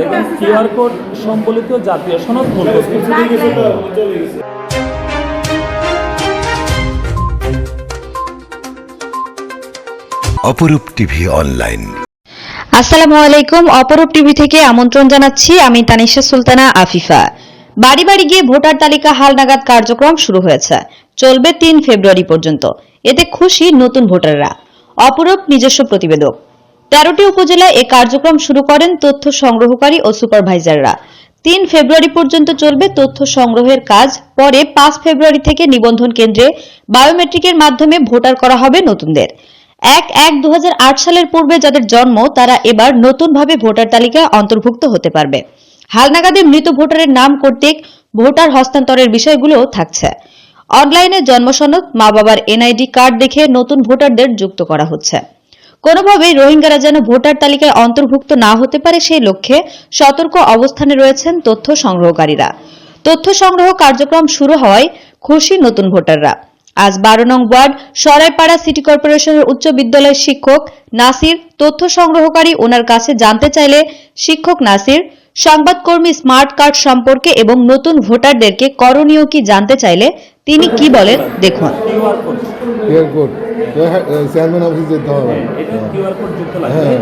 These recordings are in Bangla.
দেখবেন কিউআর কোড সম্বলিত জাতীয় সনদ অপরূপ টিভি অনলাইন। আসসালামু আলাইকুম অপরূপ টিভি থেকে আমন্ত্রণ জানাচ্ছি আমি তানিশা সুলতানা আফিফা। বাড়ি বাড়ি গিয়ে ভোটার তালিকা হালনাগাদ কার্যক্রম শুরু হয়েছে। চলবে তিন ফেব্রুয়ারি পর্যন্ত। এতে খুশি নতুন ভোটাররা। অপরূপ নিজস্ব প্রতিবেদক। তেরোটি উপজেলায় এ কার্যক্রম শুরু করেন তথ্য সংগ্রহকারী ও সুপারভাইজাররা। তিন ফেব্রুয়ারি পর্যন্ত চলবে তথ্য সংগ্রহের কাজ। পরে পাঁচ ফেব্রুয়ারি থেকে নিবন্ধন কেন্দ্রে বায়োমেট্রিকের মাধ্যমে ভোটার করা হবে নতুনদের। এক এক দু সালের পূর্বে যাদের জন্ম, তারা এবার নতুনভাবে ভোটার তালিকায় অন্তর্ভুক্ত হতে পারবে। হালনাগাদে মৃত ভোটারের নাম কর্তৃক ভোটার হস্তান্তরের বিষয়গুলো থাকছে। অনলাইনে জন্মসনদ মা বাবার এনআইডি কার্ড দেখে নতুন ভোটারদের যুক্ত করা হচ্ছে। কোনোভাবেই রোহিঙ্গারা যেন ভোটার তালিকায় অন্তর্ভুক্ত না হতে পারে সেই লক্ষ্যে সতর্ক অবস্থানে রয়েছেন তথ্য সংগ্রহকারীরা। তথ্য সংগ্রহ কার্যক্রম শুরু হওয়ায় খুশি নতুন ভোটাররা। আজ বারো নং ওয়ার্ড, সরাইপাড়া সিটি কর্পোরেশনের উচ্চ বিদ্যালয়ের শিক্ষক নাসির, তথ্য সংগ্রহকারী ওনার কাছে জানতে চাইলে শিক্ষক নাসির, সংবাদকর্মী স্মার্ট কার্ড সম্পর্কে এবং নতুন ভোটারদেরকে করণীয় কি জানতে চাইলে তিনি কি বলেন দেখুন। কোড চেয়ারম্যান অফিসে যেতে হবে। হ্যাঁ।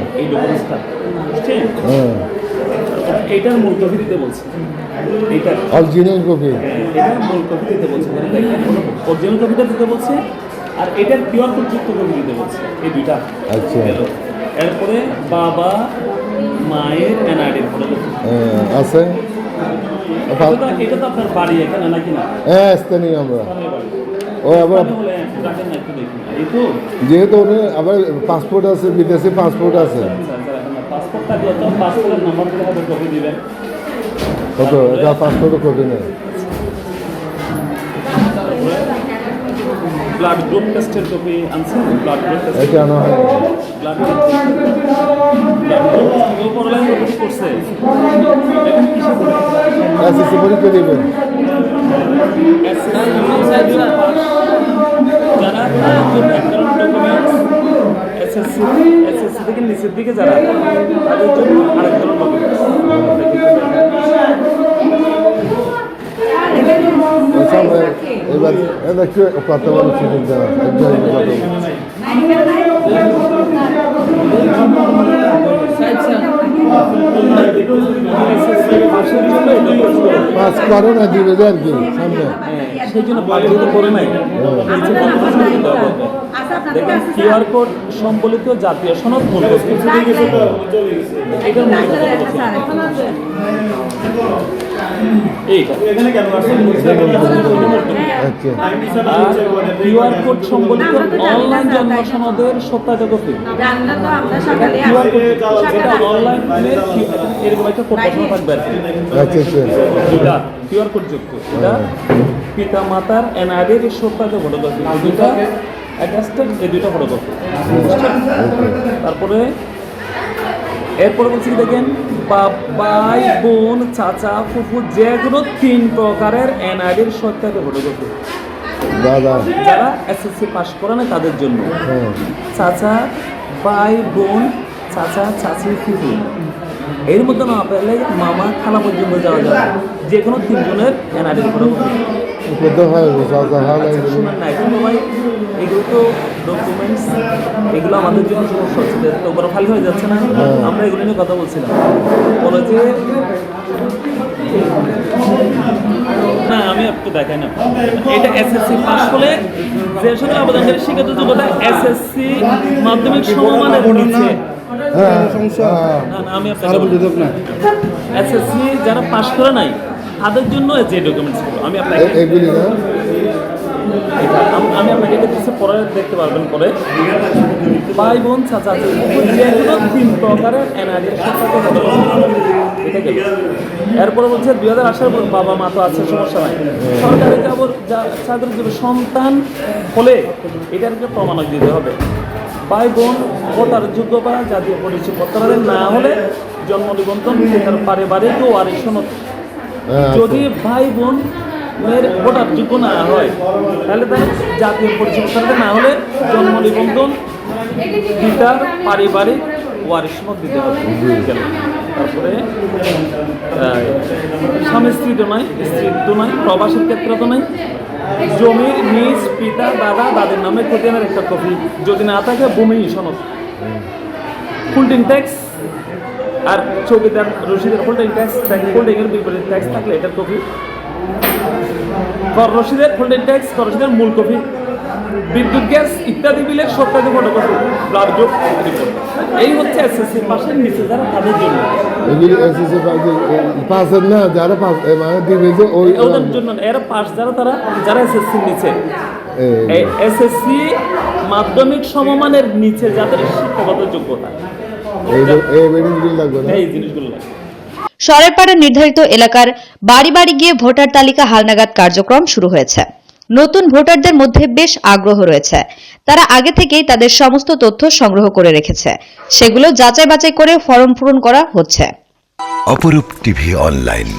হ্যাঁ। এইটার মূল কপি দিতে বলছে এইটার অরিজিনাল কপি এটার মূল কপি দিতে বলছে। মানে অরিজিনাল কপিটা দিতে বলছে আর এটার কিউআর কোড যুক্ত কপি দিতে বলছে এই দুইটা। আচ্ছা। এরপরে বাবা মায়ের এনআইডির ফটো দিতে আছে। এটা তো আপনার বাড়ি এখানে নাকি না? হ্যাঁ স্থানীয় আমরা। ও আবার যেহেতু উনি আবার পাসপোর্ট আছে বিদেশি পাসপোর্ট আছে। নাম্বার দিলে হবে কপি দিবেন। কত এটা পাসপোর্টও কপি নেই। ব্লাড গ্রুপ টেস্টের কপি আনছেন? ব্লাড গ্রুপ টেস্ট এটা আনা হয় blood group group online copy. করছে। এসএসসি পরীক্ষা দেবেন। ডকুমেন্টস এসএসসি এসএসসি থেকে নিচের দিকে যারা তাদের জন্য আরেক ধরনের ডকুমেন্টস সব এবার এটা একটু কথা বলার সুযোগ দেওয়া একজন কথা বলুন। পাস করে না দিবে যে আর কি সামনে সেই জন্য বাধ্যতা করে নাই। দিতে হবে। দেখবেন কিউআর কোড সম্বলিত জাতীয় সনদ মূল কপি। এটার মূল কপি। এইটা। আচ্ছা। আর কিউআর কোড সম্বলিত অনলাইন জন্ম সনদের সত্যায়িত কপি এটা অনলাইনের এরকম একটা কোড থাকবে আর কি। আচ্ছা আচ্ছা। দুটা কিউআর কোড যুক্ত। এটা পিতা মাতার এনআইডির সত্যায়িত ফটোকপি এই দুটা অ্যাটাস্টেড এই দুইটা ফটোকপি তারপরে এরপরে বলছি দেখেন বা- ভাই বোন চাচা ফুফু যে কোনো তিন প্রকারের এনআইডির সত্যায়িত ফটোকপি যারা এসএসসি পাস করে না তাদের জন্য। হ্যাঁ। চাচা ভাই বোন চাচা চাচি ফুফু। এর মধ্যে না পেলে মামা খালা পর্যন্ত যাওয়া যাবে যে কোনো তিনজনের হয় হয় তো ভাই এগুলো তো ডকুমেন্টস এগুলো আমাদের জন্য সমস্যা হচ্ছে তো হয়ে যাচ্ছে না। আমরা এগুলো নিয়ে কথা বলছিলাম। বলে যে না আমি একটু দেখাই না। এটা এসএসসি পাস হলে যে সকল আবেদনকারী শিক্ষার্থী যোগ্যতা এসএসসি মাধ্যমিক সমমানের নিচে। হ্যাঁ না আমি এসএসসি যারা পাস করে নাই তাদের জন্য যে ডকুমেন্টসগুলো আমি আপনাকে এগুলি না আমি আপনাকে এটা কিছু পরে দেখতে পারবেন পরে। ভাই বোন চাচা তিন প্রকারের এটা এরপরে বলছে দুই হাজার আঠারো বাবা মা তো আছে সমস্যা নাই। সরকারি যাবর যাদের সন্তান হলে এটার একটা প্রমাণক দিতে হবে। ভাই বোন ভোটার যোগ্য বা জাতীয় পরিচয়পত্রের না হলে জন্ম নিবন্ধন তার পারিবারিক ও সনদ। হ্যাঁ যদি ভাই বোন এর ভোটার যোগ্য না হয় তাহলে তাই জাতীয় পরিচয়পত্র না হলে জন্ম নিবন্ধন পিতার পারিবারিক ওয়ারিশ মত দিতে হবে। তারপরে স্বামী স্ত্রী তো নয় স্ত্রী তো নয় প্রবাসের ক্ষেত্রে তো নয় জমির নিজ পিতা, দাদা, দাদের নামে খতিয়ানের একটা কপি। যদি না থাকে, ভূমি সনদ। হোল্ডিং ট্যাক্স আর চৌকিদার রসিদের হোল্ডিং ট্যাক্স হোল্ডিং এর বিপরীত ট্যাক্স থাকলে এটার কপি। কর রসিদের হোল্ডিং ট্যাক্স কর রসিদের মূল কপি। বিদ্যুৎ গ্যাস ইত্যাদি বিলের সত্যাদি ফটোকপি ব্লাড গ্রুপ এই হচ্ছে এসএসসি পাশের নিচে যারা তাদের জন্য। এগুলি এসএসসি না যারা পাস মানে দিবে যে ওই ওদের জন্য এরা পাশ যারা তারা যারা এসএসসি নিচে। এসএসসি মাধ্যমিক সমমানের নিচে যাদের শিক্ষাগত যোগ্যতা। এই এই লাগবে এই জিনিসগুলো লাগে। সরেরপাড়া নির্ধারিত এলাকার বাড়ি বাড়ি গিয়ে ভোটার তালিকা হালনাগাদ কার্যক্রম শুরু হয়েছে। নতুন ভোটারদের মধ্যে বেশ আগ্রহ রয়েছে। তারা আগে থেকেই তাদের সমস্ত তথ্য সংগ্রহ করে রেখেছে। সেগুলো যাচাই বাছাই করে ফর্ম পূরণ করা হচ্ছে। অপরূপ টিভি অনলাইন।